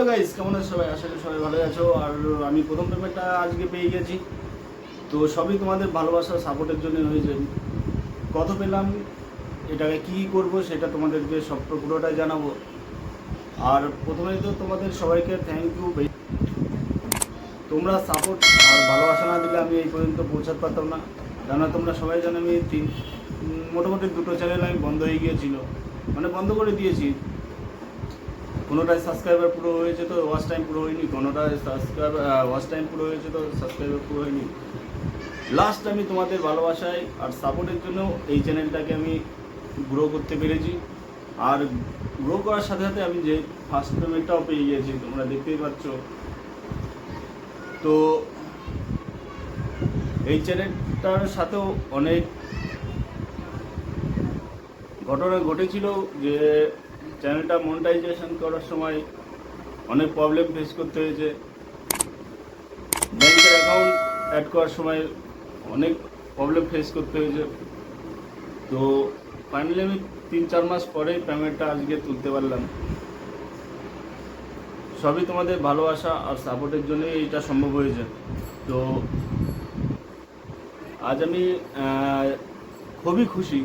Hello guys, কেমন আছো সবাই? আশা করি সবাই ভালো আছো। আর আমি প্রথম পেমেন্টটা আজকে পেয়ে গেছি। তো সবই তোমাদের ভালোবাসা, সাপোর্টের জন্য হয়েছে কত পেলাম, এটাকে কি করব সেটা তোমাদেরকে সব পুরোটাই জানাব। আর প্রথমে তো তোমাদের সবাইকে থ্যাংক ইউ তোমরা সাপোর্ট আর ভালোবাসা না দিলে আমি এই পর্যন্ত পৌঁছাতে পারতাম না। কেননা তোমরা সবাই জানো আমি তিন মোটামুটি দুটো চ্যানেল আমি বন্ধ হয়ে গিয়েছিল। মানে বন্ধ করে দিয়েছি। কোনোটায় সাবস্ক্রাইবার পুরো হয়েছে তো ওয়াচ টাইম পুরো হয়নি। কোনোটায় সাবস্ক্রাইবার ওয়াচ টাইম পুরো হয়েছে তো সাবস্ক্রাইবার পুরো হয়নি। লাস্ট আমি তোমাদের ভালোবাসায় আর সাপোর্টের জন্য এই চ্যানেলটাকে আমি গ্রো করতে পেরেছি। আর গ্রো করার সাথে সাথে আমি যে ফার্স্ট পেমেন্টটাও পেয়ে গিয়েছি তোমরা দেখতেই পাচ্ছ। তো এই চ্যানেলটার সাথেও অনেক ঘটনা ঘটেছিল যে চ্যানেলটা মনিটাইজেশন করার সময় অনেক প্রবলেম ফেস করতে হয়েছে। ব্যাংকের অ্যাকাউন্ট অ্যাড করার সময় অনেক প্রবলেম ফেস করতে হয়েছে। তো ফাইনালি আমি তিন চার মাস পরেই পেমেন্টটা আজকে তুলতে পারলাম। সবই তোমাদের ভালোবাসা আর সাপোর্টের জন্যই এটা সম্ভব হয়েছে। তো আজ আমি খুবই খুশি।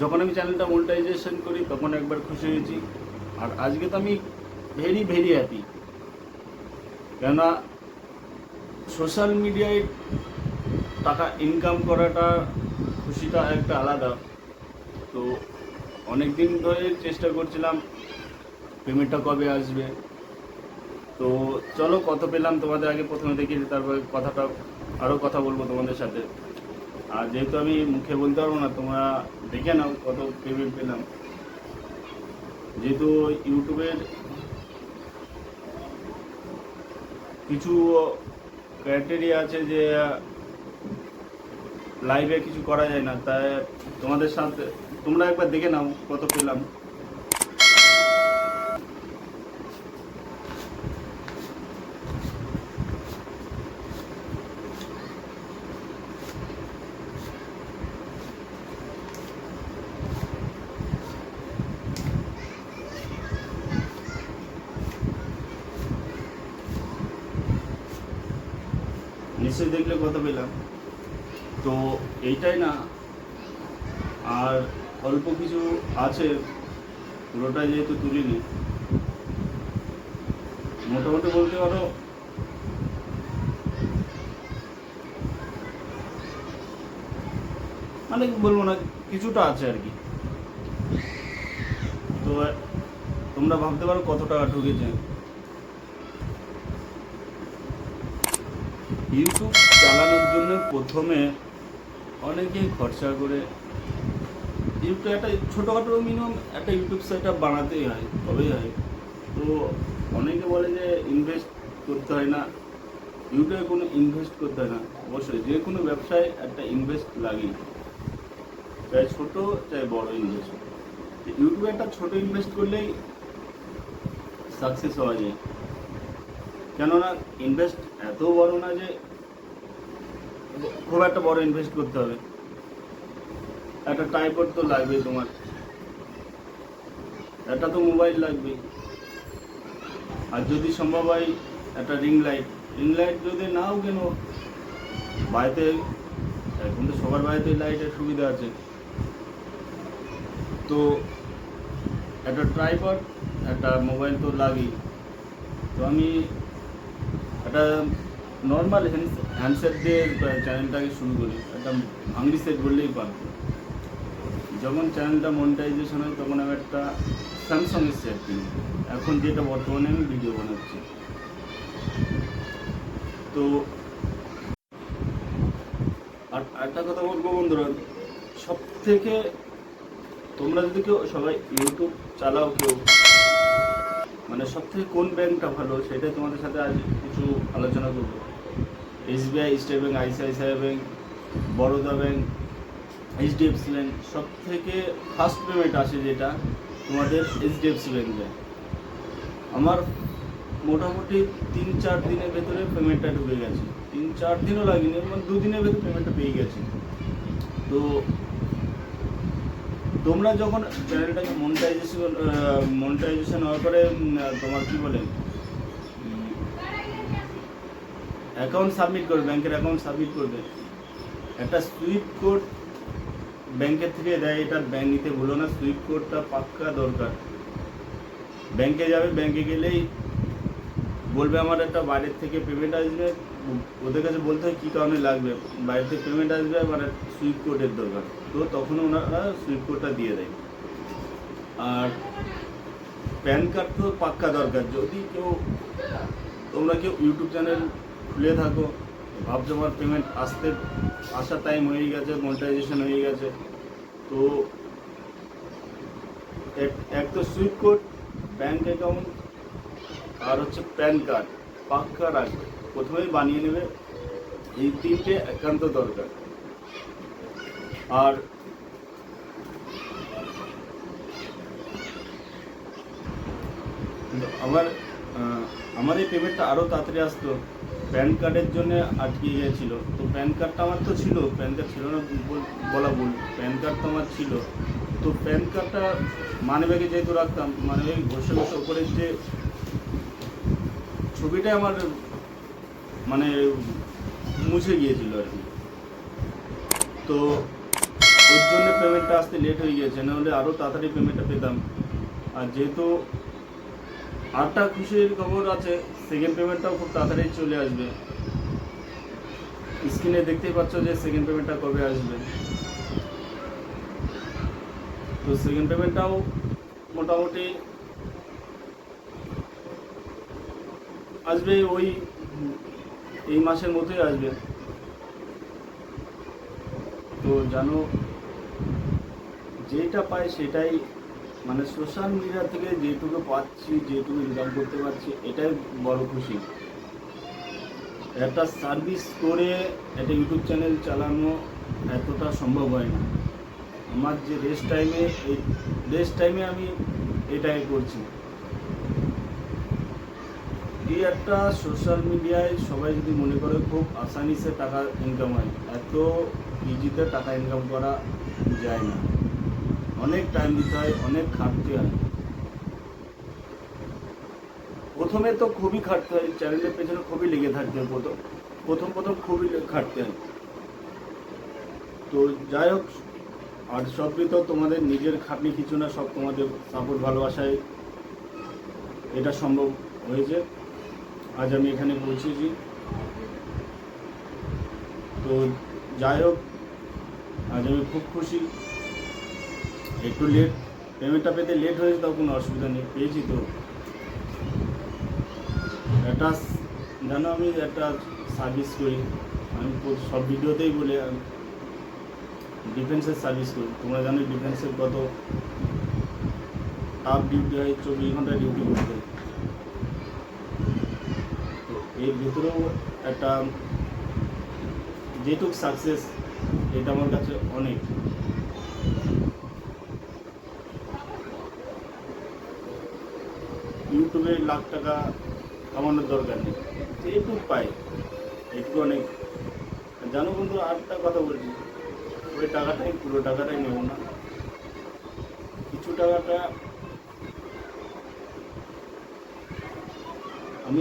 যখন আমি চ্যানেলটা মনিটাইজেশন করি, তখন একবার খুশি হয়েছি। আর আজকে তো আমি ভেরি ভেরি হ্যাপি কেননা সোশ্যাল মিডিয়ায় টাকা ইনকাম করাটা খুশিটা একটা আলাদা। তো অনেক দিন ধরে চেষ্টা করছিলাম পেমেন্টটা কবে আসবে? তো চলো কত পেলাম তোমাদের আগে প্রথমে দেখি, তারপরে কথাটা আরও কথা বলব তোমাদের সাথে। আর যেহেতু আমি মুখে বলতে পারব না, তোমরা দেখে নাও কত পেমেন্ট পেলাম। যেহেতু ইউটিউবের কিছু ক্রাইটেরিয়া আছে যে লাইভে কিছু করা যায় না, তাই তোমাদের সাথে তোমরা একবার দেখে নাও কত পেলাম। নিশ্চয়ই দেখলে কথা পেলাম। তো এইটাই না, আর অল্প কিছু আছে পুরোটা যেহেতু তুলিনি। মোটামুটি বলতে পারো মানে বলব না, কিছুটা আছে আর কি। তো তোমরা ভাবতে পারো কত টাকা ঢুকেছে। ইউটিউব চালানোর জন্য প্রথমে অনেকেই খরচা করে ইউটিউব একটা ছোটোখাটো মিনিমাম একটা ইউটিউব সেট বানাতেই হয়, তবেই হয়। তো অনেকে বলে যে ইনভেস্ট করতে হয় না। ইউটিউবে কোনো ইনভেস্ট করতে হয় না। অবশ্যই যে কোনো ব্যবসায় একটা ইনভেস্ট লাগে চাই ছোট, চাই বড় ইনভেস্ট ইউটিউবে একটা ছোট ইনভেস্ট করলেই সাকসেস হওয়া যায়। কেননা ইনভেস্ট এত বড় না যে খুব একটা বড় ইনভেস্ট করতে হবে। একটা টাইপড তো লাগবে তোমার। একটা তো মোবাইল লাগবে। আর যদি সম্ভব হয় একটা রিং লাইট রিং লাইট যদি নাও কেন? বাড়িতে, এখন তো সবার বাড়িতে লাইটের সুবিধা আছে। তো একটা ট্রাইপড একটা মোবাইল তো লাগেই। তো আমি একটা নর্মাল হ্যান্ডসেট দিয়ে চ্যানেলটাকে শুরু করি। একটা ভাঙড়ি সেট বললেই পারব। যখন চ্যানেলটা মনিটাইজেশন হয়, তখন আমি একটা স্যামসংয়ের সেট কিনি। এখন যেটা বর্তমানে আমি ভিডিও বানাচ্ছি। তো আর একটা কথা বলব বন্ধুরা সব থেকে তোমরা যদি কেউ, সবাই ইউটিউব চালাও কেউ মানে সব থেকে কোন ব্যাংকটা ভালো সেটাই তোমাদের সাথে আজ কিছু আলোচনা করব। SBI, state bank, ICICI bank, Baroda bank, HDFC bank সব থেকে ফার্স্ট পেমেন্ট আসে যেটা তোমাদের এইচডিএফসি ব্যাংক ব্যাংক। আমার মোটামুটি তিন চার দিনের ভেতরে পেমেন্টটা ঢুকে গেছে। তিন চার দিনও লাগেনি মানে দুদিনের ভেতরে পেমেন্টটা পেয়ে গেছে। তো তোমরা যখন চ্যানেলটাকে মনিটাইজেশন মনিটাইজেশন হওয়ার পরে তোমার কি বলে? অ্যাকাউন্ট সাবমিট করবে, ব্যাংকের অ্যাকাউন্ট সাবমিট করবে। একটা সুইপ কোড ব্যাংকের থেকে দেয়, এটা ব্যাংক নিতে ভুলো না সুইপ কোডটা পাক্কা দরকার। ব্যাংকে যাবে, ব্যাংকে গেলেই বলবে আমার একটা বাইরের থেকে পেমেন্ট আসবে, ওদের কাছে বলতে হয় কী কারণে লাগবে? বাইরে থেকে পেমেন্ট আসবে আমার সুইপ কোডের দরকার। তো তখন ওনারা সুইপ কোডটা দিয়ে দেয়। আর প্যান কার্ড তো পাক্কা দরকার। যদি কেউ, তোমরা কেউ ইউটিউব চ্যানেল খুলে থাকো, ভাবছ আমার পেমেন্ট আসতে, আসার টাইম হয়ে গেছে মনিটাইজেশন হয়ে গেছে, তো এক তো সুইপ কোড ব্যাঙ্ক অ্যাকাউন্ট আর হচ্ছে প্যান কার্ড, পাক্কা রাখবে। প্রথমেই বানিয়ে নেবে। এই তিনটে একান্ত দরকার। আর আমার আমার এই পেমেন্টটা আরও তাড়াতাড়ি আসতো। প্যান কার্ডের জন্য আটকে গিয়েছিল। তো প্যান কার্ডটা আমার তো ছিল, প্যান কার্ড ছিল না বলা ভুল। প্যান কার্ড তো আমার ছিল। তো প্যান কার্ডটা মানি ব্যাগে যেহেতু রাখতাম মানি ব্যাগে ঘষে ঘষে যে ছবিটা আমার মানে মুছে গিয়েছিল আর কি। তো ওর জন্য পেমেন্টটা আসতে লেট হয়ে গিয়েছে, নাহলে আরও তাড়াতাড়ি পেমেন্টটা পেতাম। আর যেহেতু আরটা খুশির খবর আছে সেকেন্ড পেমেন্টটাও খুব তাড়াতাড়ি চলে আসবে। স্ক্রিনে দেখতেই পাচ্ছ যে সেকেন্ড পেমেন্টটা কবে আসবে। তো সেকেন্ড পেমেন্টটাও মোটামুটি আসবে ওই, এই মাসের মধ্যেই আসবে। তো জানো, যেটা পাই সেটাই মানে সোশ্যাল মিডিয়া থেকে যেটুকু পাচ্ছি, যেটুকু ইনকাম করতে পারছি, এটাই বড় খুশি। একটা সার্ভিস করে একটা ইউটিউব চ্যানেল চালানো এতটা সম্ভব হয় না। আমার যে রেস্ট টাইমে এই রেস্ট টাইমে আমি এটাই করছি। এই একটা সোশ্যাল মিডিয়ায় সবাই যদি মনে করে খুব আসানিসে টাকা ইনকাম হয়, এত ইজিতে টাকা ইনকাম করা যায় না। অনেক টাইম দিতে হয়, অনেক খাটতে হয়। প্রথমে তো খুবই খাটতে হয় চ্যানেলের পেছনে খুবই লেগে থাকতে হয় প্রথম। প্রথম প্রথম খুবই খাটতে হয়। তো যাই হোক, আর সবই তো তোমাদের নিজের খাটনি কিছু না, সব তোমাদের সাপোর্ট ভালোবাসায় এটা সম্ভব হয়েছে। আজ আমি এখানে পৌঁছেছি। তো যাই হোক, আজ আমি খুব খুশি। একটু লেট পেমেন্টটা পেতে লেট হয়েছে, তাও কোনো অসুবিধা নেই, পেয়েছি তো। একটা জানো আমি একটা সার্ভিস করি। আমি সব ভিডিওতেই বলি ডিফেন্সের সার্ভিস করি। তোমরা জানো ডিফেন্সের কত টাফ ডিউটি হয়, চব্বিশ ঘণ্টা ডিউটি করতে হয়। এর ভিতরেও একটা যেটুক সাকসেস এটা আমার কাছে অনেক। ইউটিউবে লাখ টাকা কামানোর দরকার নেই। যেটুক পাই একটু অনেক। জানো বন্ধু আরেকটা কথা বলছি ওই টাকাটাই, পুরো টাকাটাই নেব না। কিছু টাকাটা আমি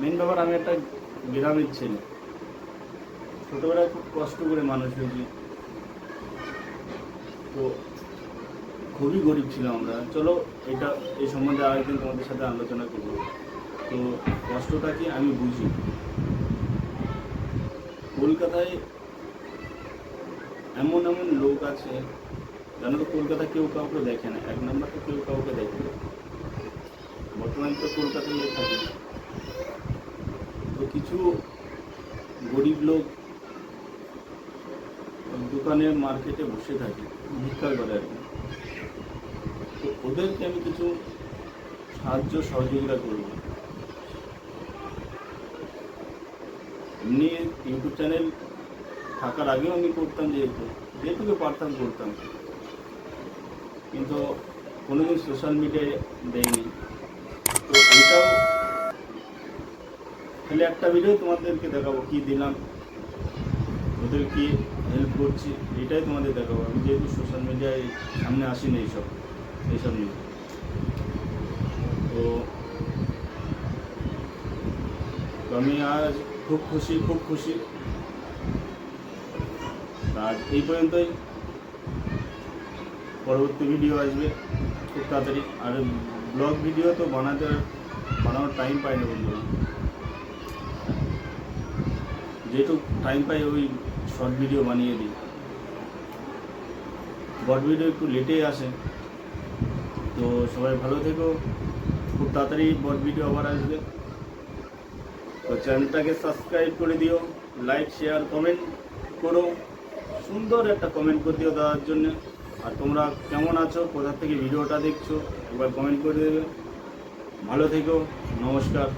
মেন ব্যাপার, আমি একটা গ্রামের ছেলে। ছোটোবেলায় খুব কষ্ট করে মানুষ হয়েছি। তো খুবই গরিব ছিলাম আমরা। চলো, এটা এই সম্বন্ধে আরেকদিন তোমাদের সাথে আলোচনা করব। তো কষ্টটা কি আমি বুঝি কলকাতায় এমন এমন লোক আছে, জানো তো কলকাতা কেউ কাউকে দেখে না। এক নম্বর তো কেউ কাউকে দেখে না। বর্তমানে তো কলকাতায় থাকে তো কিছু গরিব লোক দোকানে, মার্কেটে বসে থাকে ভিক্ষা করে আর তো ওদেরকে আমি কিছু সাহায্য, সহযোগিতা করব। এমনি ইউটিউব চ্যানেল থাকার আগেও আমি করতাম, যেহেতু, যেটুকু পারতাম করতাম। কিন্তু কোনোদিন সোশ্যাল মিডিয়ায় দেয়নি। তো এটাও খালি একটা ভিডিও তোমাদেরকে দেখাবো, কি দিলাম। ওদের কি হেল্প করছি, এটাই তোমাদের দেখাবো। আমি যেহেতু সোশ্যাল মিডিয়ায় সামনে আসি না এইসব এইসব নিয়ে। তো তো আমি আজ খুব খুশি খুব খুশি। আর এই পর্যন্তই। পরবর্তী ভিডিও আসবে খুব তাড়াতাড়ি। আর ব্লগ ভিডিও তো বানাতে বানানোর টাইম পাই না বন্ধুরা। যেহেতু টাইম পাই ওই শর্ট ভিডিও বানিয়ে দিই। বট ভিডিও একটু লেটেই আসে। তো সবাই ভালো থেকো। খুব তাড়াতাড়ি বট ভিডিও আবার আসবে। তো চ্যানেলটাকে সাবস্ক্রাইব করে দিও। লাইক শেয়ার কমেন্ট করো। সুন্দর একটা কমেন্ট করে দিও দেওয়ার জন্য। আর তোমরা কেমন আছো? কোথা থেকে ভিডিওটা দেখছ? একবার কমেন্ট করে দেবে। ভালো থেকো। নমস্কার।